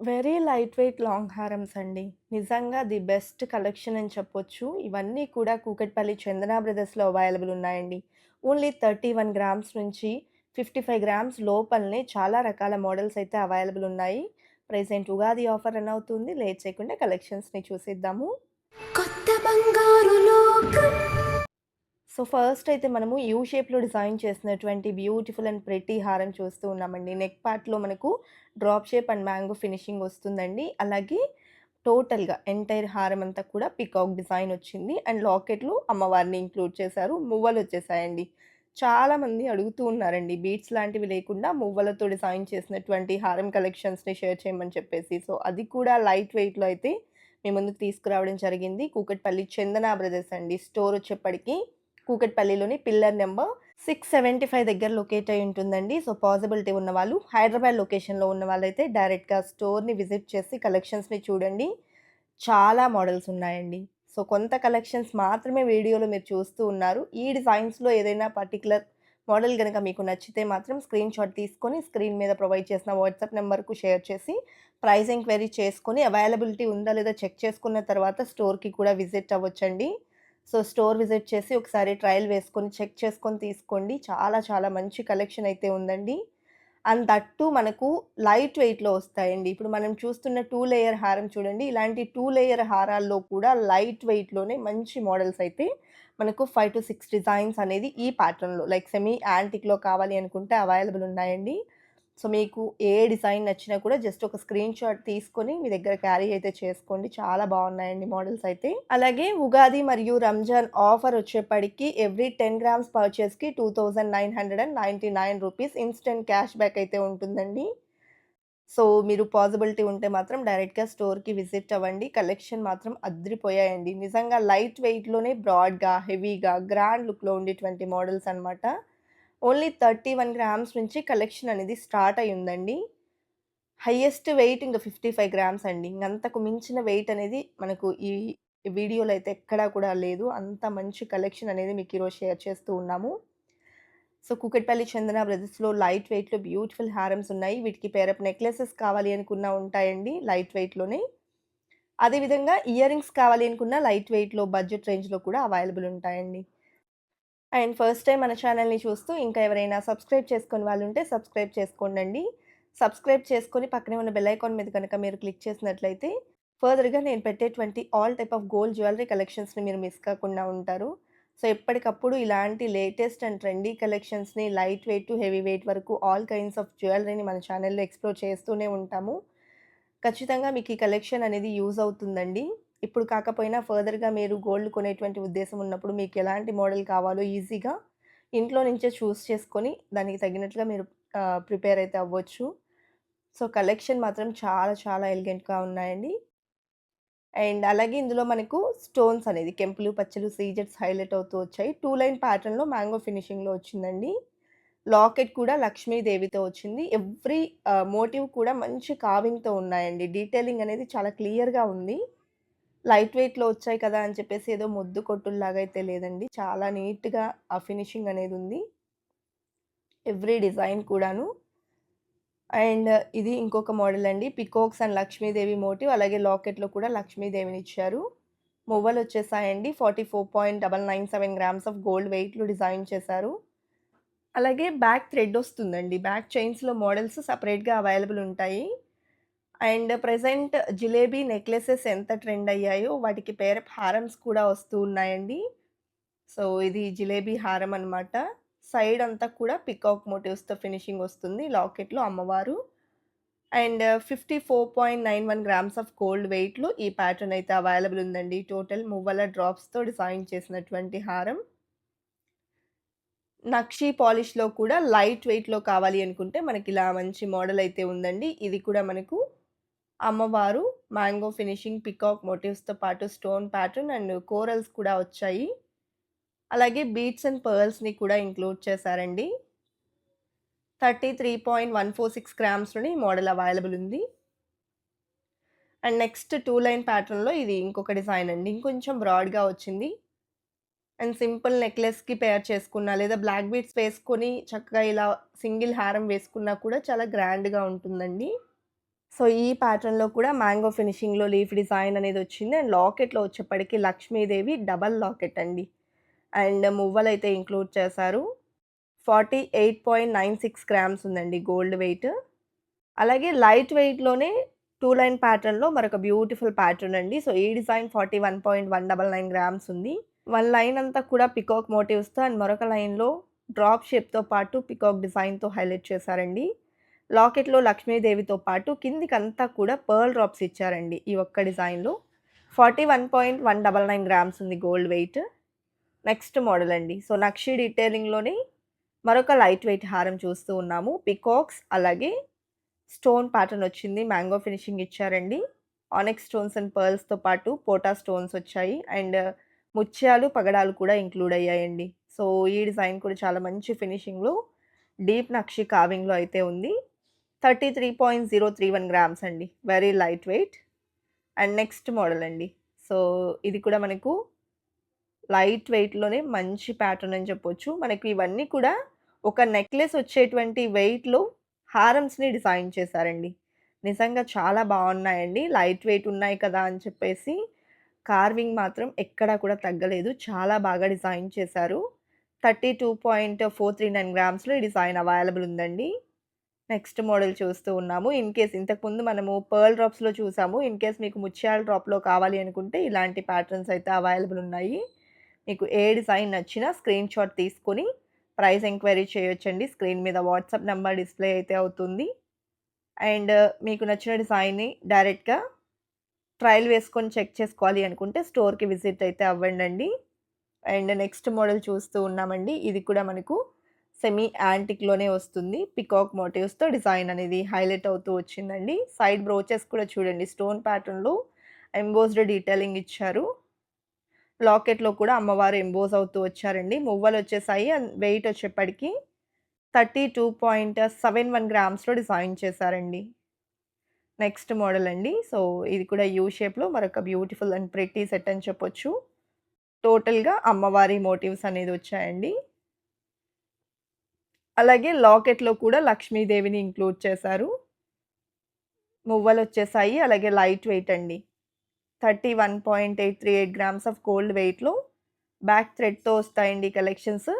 Very light weight long హారమ్స్ అండి. నిజంగా the best collection అని చెప్పొచ్చు. ఇవన్నీ కూడా కూకట్పల్లి చందన బ్రదర్స్‌లో అవైలబుల్ ఉన్నాయండి. ఓన్లీ 31 గ్రామ్స్ నుంచి 55 గ్రామ్స్ లోపలనే చాలా రకాల మోడల్స్ అయితే అవైలబుల్ ఉన్నాయి. ప్రెసెంట్ ఉగాది ఆఫర్ రన్ అవుతుంది. లేట్ చేయకుండా కలెక్షన్స్‌ని చూసేద్దాము. కొత్త బంగారు లోకం సో, ఫస్ట్ అయితే మనము యూ షేప్‌లో డిజైన్ చేసినటువంటి బ్యూటిఫుల్ అండ్ ప్రెటీ హారం చూస్తూ ఉన్నామండి. నెక్ పార్ట్‌లో మనకు drop shape and mango finishing వస్తుందండి. అలాగే టోటల్‌గా ఎంటైర్ హారం అంతా కూడా పీకాక్ డిజైన్ వచ్చింది. అండ్ లాకెట్లు అమ్మవారిని ఇంక్లూడ్ చేశారు. మువ్వలు వచ్చేసాయండి చాలామంది అడుగుతూ ఉన్నారండి. బీట్స్ లాంటివి లేకుండా మువ్వలతో డిజైన్ చేసినటువంటి హారం కలెక్షన్స్‌ని షేర్ చేయమని చెప్పేసి. సో, అది కూడా లైట్ వెయిట్‌లో అయితే మీ ముందుకు తీసుకురావడం జరిగింది. కూకట్పల్లి చందన బ్రదర్స్ అండి. స్టోర్ వచ్చేప్పటికి కూకట్పల్లిలోని పిల్లర్ నెంబర్ 675 దగ్గర లొకేట్ అయి ఉంటుందండి. సో, పాసిబిలిటీ ఉన్నవాళ్ళు హైదరాబాద్ లొకేషన్‌లో ఉన్న వాళ్ళైతే డైరెక్ట్‌గా స్టోర్‌ని విజిట్ చేసి కలెక్షన్స్‌ని చూడండి. చాలా మోడల్స్ ఉన్నాయండి. సో, కొంత కలెక్షన్స్ మాత్రమే వీడియోలో మీరు చూస్తూ ఉన్నారు. ఈ డిజైన్స్‌లో ఏదైనా పర్టికులర్ మోడల్ కనుక మీకు నచ్చితే మాత్రం స్క్రీన్‌షాట్ తీసుకొని స్క్రీన్ మీద ప్రొవైడ్ చేసిన వాట్సాప్ నెంబర్కు షేర్ చేసి ప్రైస్ ఎంక్వైరీ చేసుకొని అవైలబిలిటీ ఉందా లేదా చెక్ చేసుకున్న తర్వాత స్టోర్‌కి కూడా విజిట్ అవ్వచ్చండి సో, స్టోర్ విజిట్ చేసి ఒకసారి ట్రయల్ వేసుకొని చెక్ చేసుకొని తీసుకోండి. చాలా చాలా మంచి కలెక్షన్ అయితే ఉందండి. అండ్ దట్టు మనకు లైట్ వెయిట్‌లో వస్తాయండి. ఇప్పుడు మనం చూస్తున్న టూ లేయర్ హారం చూడండి. ఇలాంటి టూ లేయర్ హారాల్లో కూడా లైట్ వెయిట్‌లోనే మంచి మోడల్స్ అయితే మనకు 5-6 డిజైన్స్ అనేది ఈ ప్యాటర్న్‌లో లైక్ సెమీ యాంటిక్‌లో కావాలి అనుకుంటే అవైలబుల్ ఉన్నాయండి. సో, మీకు ఏ డిజైన్ నచ్చినా కూడా జస్ట్ ఒక స్క్రీన్‌షాట్ తీసుకొని మీ దగ్గర క్యారీ అయితే చేసుకోండి. చాలా బాగున్నాయండి మోడల్స్ అయితే. అలాగే ఉగాది మరియు రంజాన్ ఆఫర్ వచ్చేప్పటికి ఎవ్రీ 10 గ్రామ్స్ పర్చేస్‌కి 2999 రూపీస్ ఇన్‌స్టంట్ క్యాష్ బ్యాక్ అయితే ఉంటుందండి. సో, మీరు పాసిబిలిటీ ఉంటే మాత్రం డైరెక్ట్‌గా స్టోర్‌కి విజిట్ అవ్వండి. కలెక్షన్ మాత్రం అద్రిపోయాయండి. నిజంగా లైట్ వెయిట్‌లోనే బ్రాడ్‌గా, హెవీగా, గ్రాండ్ లుక్‌లో ఉండేటువంటి మోడల్స్ అన్నమాట. ఓన్లీ 31 గ్రామ్స్ నుంచి కలెక్షన్ అనేది స్టార్ట్ అయి ఉందండి. హయ్యెస్ట్ వెయిట్ ఇంక 55 గ్రామ్స్ అండి. ఇంక అంతకు మించిన వెయిట్ అనేది మనకు ఈ వీడియోలో అయితే ఎక్కడా కూడా లేదు. అంత మంచి కలెక్షన్ అనేది మీకు ఈరోజు షేర్ చేస్తూ ఉన్నాము. సో, కూకట్పల్లి చందన బ్రదర్స్‌లో లైట్ వెయిట్‌లో బ్యూటిఫుల్ హారమ్స్ ఉన్నాయి. వీటికి పేరప్ నెక్లెసెస్ కావాలి అనుకున్నా ఉంటాయండి లైట్ వెయిట్‌లోనే. అదేవిధంగా ఇయర్ రింగ్స్ కావాలి అనుకున్న లైట్ వెయిట్‌లో బడ్జెట్ రేంజ్‌లో కూడా అవైలబుల్ ఉంటాయండి. అండ్ ఫస్ట్ టైం మన ఛానల్‌ని చూస్తూ ఇంకా ఎవరైనా సబ్స్క్రైబ్ చేసుకునే వాళ్ళు ఉంటే సబ్స్క్రైబ్ చేసుకోండి సబ్స్క్రైబ్ చేసుకొని పక్కనే ఉన్న బెల్ ఐకాన్ మీద కనుక మీరు క్లిక్ చేసినట్లయితే ఫర్దర్‌గా నేను పెట్టేటువంటి all type of gold jewellery కలెక్షన్స్‌ని మీరు మిస్ కాకుండా ఉంటారు. సో, ఎప్పటికప్పుడు ఇలాంటి latest and trendy కలెక్షన్స్‌ని light weight to heavy weight వరకు ఆల్ కైండ్స్ ఆఫ్ జ్యువెలరీని మన ఛానల్‌లో ఎక్స్‌ప్లోర్ చేస్తూనే ఉంటాము. ఖచ్చితంగా మీకు ఈ కలెక్షన్ అనేది యూజ్ అవుతుందండి. ఇప్పుడు కాకపోయినా ఫర్దర్‌గా మీరు గోల్డ్ కొనేటువంటి ఉద్దేశం ఉన్నప్పుడు మీకు ఎలాంటి మోడల్ కావాలో ఈజీగా ఇంట్లో నుంచే చూస్ చేసుకొని దానికి తగినట్లుగా మీరు ప్రిపేర్ అయితే అవ్వచ్చు. సో, కలెక్షన్ మాత్రం చాలా చాలా ఎలిగెంట్‌గా ఉన్నాయండి. అండ్ అలాగే ఇందులో మనకు స్టోన్స్ అనేది కెంపులు, పచ్చలు, సీజెట్స్ హైలైట్ అవుతూ వచ్చాయి. టూ లైన్ ప్యాటర్న్‌లో మ్యాంగో ఫినిషింగ్‌లో వచ్చిందండి. లాకెట్ కూడా లక్ష్మీదేవితో వచ్చింది. ఎవ్రీ మోటివ్ కూడా మంచి కావింగ్తో ఉన్నాయండి. డీటెయిలింగ్ అనేది చాలా క్లియర్‌గా ఉంది. లైట్ వెయిట్‌లో వచ్చాయి కదా అని చెప్పేసి ఏదో మొద్దు కొట్టుల్లాగా అయితే లేదండి. చాలా నీట్‌గా ఆ ఫినిషింగ్ అనేది ఉంది. ఎవ్రీ డిజైన్ కూడాను. అండ్ ఇది ఇంకొక మోడల్ అండి. పికోక్స్ అండ్ లక్ష్మీదేవి మోటివ్ అలాగే లాకెట్‌లో కూడా లక్ష్మీదేవిని ఇచ్చారు మువ్వలు వచ్చేసాయండి forty four point double nine seven grams of gold వెయిట్‌లో డిజైన్ చేశారు. అలాగే బ్యాక్ థ్రెడ్ వస్తుందండి. బ్యాక్ చైన్స్‌లో మోడల్స్ సపరేట్గా అవైలబుల్ ఉంటాయి. అండ్ ప్రజెంట్ జిలేబీ నెక్లెసెస్ ఎంత ట్రెండ్ అయ్యాయో వాటికి పేర హారమ్స్ కూడా వస్తూ ఉన్నాయండి. సో, ఇది జిలేబీ హారం అనమాట సైడ్ అంతా కూడా పికాక్ మోటివ్స్‌తో ఫినిషింగ్ వస్తుంది. లాకెట్‌లో అమ్మవారు. అండ్ 54.91 గ్రామ్స్ ఆఫ్ గోల్డ్ వెయిట్‌లో ఈ ప్యాటర్న్ అయితే అవైలబుల్ ఉందండి. టోటల్ మువ్వల డ్రాప్స్‌తో డిజైన్ చేసినటువంటి హారం. నక్షి పాలిష్‌లో కూడా లైట్ వెయిట్‌లో కావాలి అనుకుంటే మనకి ఇలా మంచి మోడల్ అయితే ఉందండి. ఇది కూడా మనకు అమ్మవారు మ్యాంగో ఫినిషింగ్ పికాక్ మోటివ్స్‌తో పాటు స్టోన్ ప్యాటర్న్ అండ్ కోరల్స్ కూడా వచ్చాయి. అలాగే బీట్స్ అండ్ పర్ల్స్‌ని కూడా ఇంక్లూడ్ చేశారండి. 33.146 గ్రామ్స్‌లోని మోడల్ అవైలబుల్ ఉంది. అండ్ నెక్స్ట్ టూ లైన్ ప్యాటర్న్‌లో ఇది ఇంకొక డిజైన్ అండి. ఇంకొంచెం బ్రాడ్‌గా వచ్చింది. అండ్ సింపుల్ నెక్లెస్‌కి పేర్ చేసుకున్నా లేదా బ్లాక్ బీట్స్ వేసుకొని చక్కగా ఇలా సింగిల్ హారం వేసుకున్నా కూడా చాలా గ్రాండ్‌గా ఉంటుందండి. సో, ఈ ప్యాటర్న్‌లో కూడా మ్యాంగో ఫినిషింగ్‌లో లీఫ్ డిజైన్ అనేది వచ్చింది. అండ్ లాకెట్‌లో వచ్చేప్పటికి లక్ష్మీదేవి డబల్ లాకెట్ అండి. అండ్ మువ్వలైతే ఇంక్లూడ్ చేశారు. 48.96 గ్రామ్స్ ఉందండి గోల్డ్ వెయిట్. అలాగే లైట్ వెయిట్‌లోనే టూ లైన్ ప్యాటర్న్‌లో మరొక బ్యూటిఫుల్ ప్యాటర్న్ అండి. సో, ఈ డిజైన్ 41.199 గ్రామ్స్ ఉంది. వన్ లైన్ అంతా కూడా పికాక్ మోటివ్స్‌తో అండ్ మరొక లైన్‌లో డ్రాప్ షేప్‌తో పాటు పికాక్ డిజైన్‌తో హైలైట్ చేశారండి. లాకెట్‌లో లక్ష్మీదేవితో పాటు కిందికంతా కూడా పర్ల్ డ్రాప్స్ ఇచ్చారండి ఈ ఒక్క డిజైన్‌లో. 41.199 గ్రామ్స్ ఉంది గోల్డ్ వెయిట్. నెక్స్ట్ మోడల్ అండి. సో, నక్షి డీటెయిలింగ్‌లోనే మరొక లైట్ వెయిట్ హారం చూస్తూ ఉన్నాము. పికాక్స్ అలాగే స్టోన్ ప్యాటర్న్ వచ్చింది. మ్యాంగో ఫినిషింగ్ ఇచ్చారండి. ఆనెక్స్ స్టోన్స్ అండ్ పర్ల్స్‌తో పాటు పోటా స్టోన్స్ వచ్చాయి. అండ్ ముత్యాలు, పగడాలు కూడా ఇంక్లూడ్ అయ్యాయండి. సో, ఈ డిజైన్ కూడా చాలా మంచి ఫినిషింగ్‌లో డీప్ నక్షి కావింగ్లో అయితే ఉంది. 33.031 గ్రామ్స్ అండి. Very light weight. And next model అండి. సో, ఇది కూడా మనకు లైట్ వెయిట్‌లోనే మంచి ప్యాటర్న్ అని చెప్పొచ్చు. మనకు ఇవన్నీ కూడా ఒక నెక్లెస్ వచ్చేటువంటి వెయిట్‌లో హారమ్స్‌ని డిజైన్ చేశారండి. నిజంగా చాలా బాగున్నాయండి లైట్ వెయిట్ ఉన్నాయి కదా అని చెప్పేసి కార్వింగ్ మాత్రం ఎక్కడా కూడా తగ్గలేదు. చాలా బాగా డిజైన్ చేశారు. 32.439 గ్రామ్స్‌లో ఈ డిజైన్ అవైలబుల్ ఉందండి. నెక్స్ట్ మోడల్ చూస్తూ ఉన్నాము. ఇన్ కేస్ ఇంతకుముందు మనము పర్ల్ డ్రాప్స్‌లో చూసాము. ఇన్ కేస్ మీకు ముత్యాల డ్రాప్‌లో కావాలి అనుకుంటే ఇలాంటి ప్యాటర్న్స్ అయితే అవైలబుల్ ఉన్నాయి. మీకు ఏ డిజైన్ నచ్చినా స్క్రీన్ షాట్ తీసుకొని ప్రైస్ ఎంక్వైరీ చేయొచ్చండి. స్క్రీన్ మీద వాట్సాప్ నెంబర్ డిస్‌ప్లే అయితే అవుతుంది. అండ్ మీకు నచ్చిన డిజైన్‌ని డైరెక్ట్‌గా ట్రయల్ వేసుకొని చెక్ చేసుకోవాలి అనుకుంటే స్టోర్‌కి విజిట్ అయితే అవ్వండండి. అండ్ నెక్స్ట్ మోడల్ చూస్తూ ఉన్నామండి. ఇది కూడా మనకు సెమీ యాంటిక్‌లోనే వస్తుంది. పికాక్ మోటివ్స్‌తో డిజైన్ అనేది హైలైట్ అవుతూ వచ్చిందండి. సైడ్ బ్రోచెస్ కూడా చూడండి స్టోన్ ప్యాటర్న్‌లో ఎంబోస్డ్ డీటెయిలింగ్ ఇచ్చారు. లాకెట్‌లో కూడా అమ్మవారు ఎంబోజ్ అవుతూ వచ్చారండి. మువ్వలు వచ్చేసాయి. అండ్ వెయిట్ వచ్చేప్పటికి 32.71 గ్రామ్స్‌లో డిజైన్ చేశారండి. నెక్స్ట్ మోడల్ అండి. సో, ఇది కూడా యూ షేప్‌లో మరొక బ్యూటిఫుల్ అండ్ ప్రిటీ సెట్ అని చెప్పొచ్చు. టోటల్‌గా అమ్మవారి మోటివ్స్ అనేది వచ్చాయండి. అలాగే లాకెట్‌లో కూడా లక్ష్మీదేవిని ఇంక్లూడ్ చేశారు. మువ్వలు వచ్చేసాయి అలాగే లైట్ వెయిట్ అండి. 31.838 గ్రామ్స్ ఆఫ్ గోల్డ్ వెయిట్‌లో బ్యాక్ థ్రెడ్‌తో వస్తాయండి కలెక్షన్స్.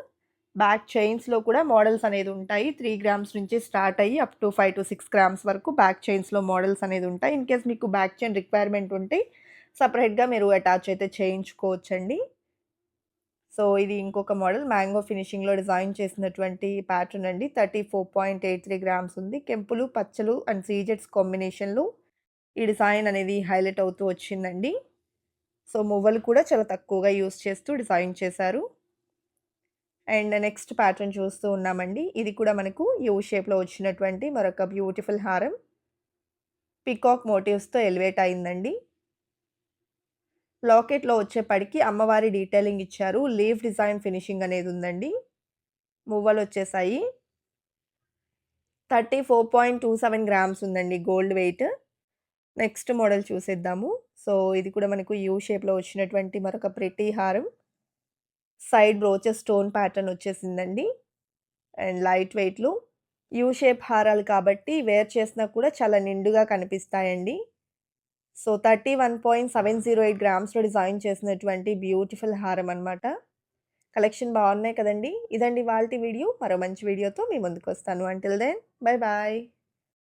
బ్యాక్ చైన్స్‌లో కూడా మోడల్స్ అనేది ఉంటాయి. త్రీ గ్రామ్స్ నుంచి స్టార్ట్ అయ్యి అప్ టు 5-6 గ్రామ్స్ వరకు బ్యాక్ చైన్స్‌లో మోడల్స్ అనేది ఉంటాయి. ఇన్ కేస్ మీకు బ్యాక్ చైన్ రిక్వైర్మెంట్ ఉంటే సపరేట్గా మీరు అటాచ్ అయితే చేయించుకోవచ్చండి. సో, ఇది ఇంకొక మోడల్ మ్యాంగో ఫినిషింగ్‌లో డిజైన్ చేసినటువంటి ప్యాటర్న్ అండి. 34.83 గ్రామ్స్ ఉంది. కెంపులు, పచ్చలు అండ్ సీజెడ్స్ కాంబినేషన్‌లో ఈ డిజైన్ అనేది హైలైట్ అవుతూ వచ్చిందండి. సో, మువ్వలు కూడా చాలా తక్కువగా యూజ్ చేస్తూ డిజైన్ చేశారు. అండ్ నెక్స్ట్ ప్యాటర్న్ చూస్తూ ఉన్నామండి. ఇది కూడా మనకు యూ షేప్‌లో వచ్చినటువంటి మరొక బ్యూటిఫుల్ హారం. పికాక్ మోటివ్స్‌తో ఎలివేట్ అయిందండి. లాకెట్‌లో వచ్చేప్పటికి అమ్మవారి డీటెయిలింగ్ ఇచ్చారు. లీఫ్ డిజైన్ ఫినిషింగ్ అనేది ఉందండి. మువ్వలు వచ్చేసాయి thirty four point two seven grams ఉందండి గోల్డ్ వెయిట్. నెక్స్ట్ మోడల్ చూసేద్దాము. సో, ఇది కూడా మనకు యూ షేప్‌లో వచ్చినటువంటి మరొక ప్రిటీ హారం. సైడ్ బ్రోచెస్ స్టోన్ ప్యాటర్న్ వచ్చేసిందండి. అండ్ లైట్ వెయిట్లు యూ షేప్ హారాలు కాబట్టి వేర్ చేసినా కూడా చాలా నిండుగా కనిపిస్తాయండి. సో, 31.708 గ్రామ్స్‌లో డిజైన్ చేసినటువంటి బ్యూటిఫుల్ హారం అనమాట. కలెక్షన్ బాగున్నాయి కదండీ! ఇదండి వాళ్ళ వీడియో. మరో మంచి వీడియోతో మీ ముందుకొస్తాను. Until then bye bye.